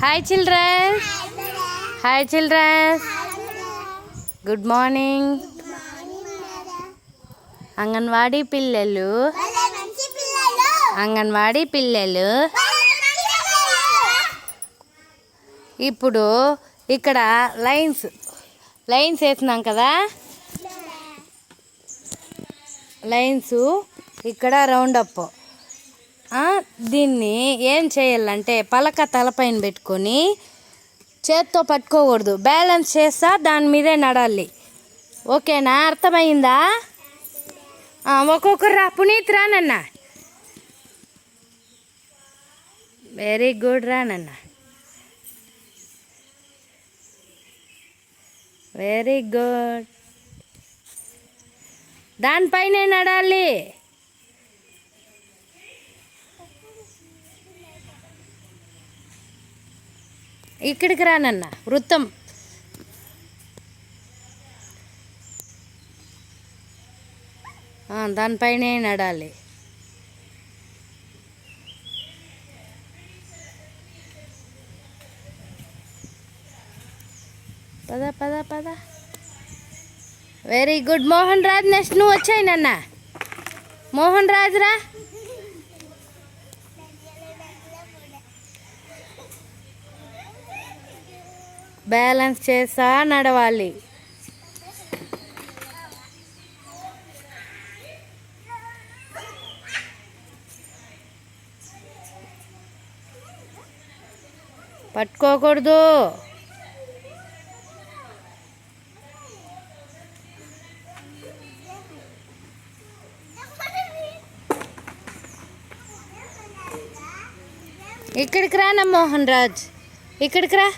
Hi children hi children good morning anganwadi పిల్లలు. అంగన్వాడీ పిల్లలు. ఇప్పుడు ఇక్కడ లైన్స్ లైన్స్ వేసినాం కదా? లైన్స్ ఇక్కడ రౌండ్ అప్ దీన్ని ఏం చేయాలంటే పలక తలపైన పెట్టుకొని చేత్తో పట్టుకోకూడదు. బ్యాలెన్స్ చేస్తా దాని మీదే నడాలి. ఓకేనా? అర్థమైందా? ఒక్కొక్కరు రా. పునీత్ రానన్న వెరీ గుడ్ రానన్న వెరీ గుడ్ దానిపైనే నడాలి. ఇక్కడికి రానన్న వృత్తం. దానిపైనే నడాలి. పద పద పద. Very good Mohan Raj next నువ్వు వచ్చాయి నాన్న. మోహన్ రాజురా. బ్యాలెన్స్ చేస్తా నడవాలి. పట్టుకోకూడదు. ఇక్కడికి రా నా మోహన్ రాజ్. ఇక్కడికి రా.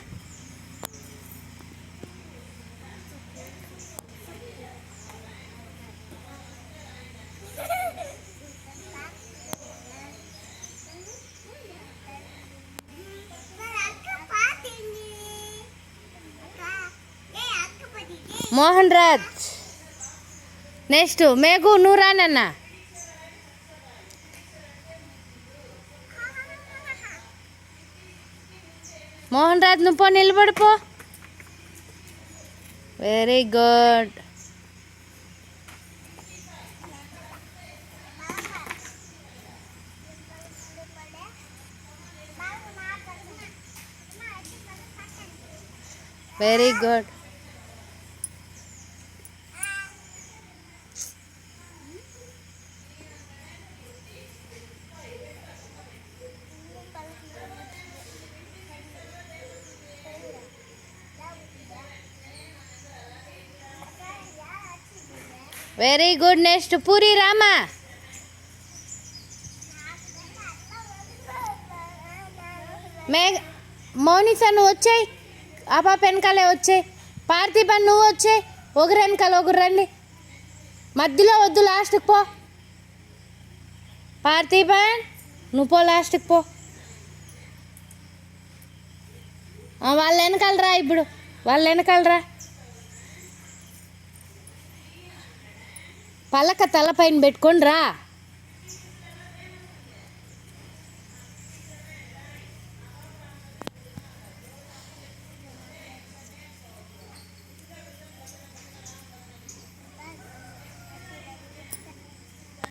మోహన్ రాజ్ నెక్స్ట్ మేఘు నువ్వు రానన్న మోహన్ రాజ్ నువ్వు పో నిలబడిపో very good very good very good next Puri Rama Megha Mounisa నువ్వు వచ్చాయి. ఆ పాప వెనకాలే వచ్చాయి. పార్థిబన్ నువ్వు వచ్చాయి. ఒకరు వెనకాల ఒకరు రండి. మధ్యలో వద్దు లాస్ట్కి పో. పార్థిబన్ నువ్వు పో లాస్ట్కి పో. వాళ్ళు వాళ్ళ ఇప్పుడు. వాళ్ళ వెనకాలరా పలక తలపైన పెట్టుకొని రా.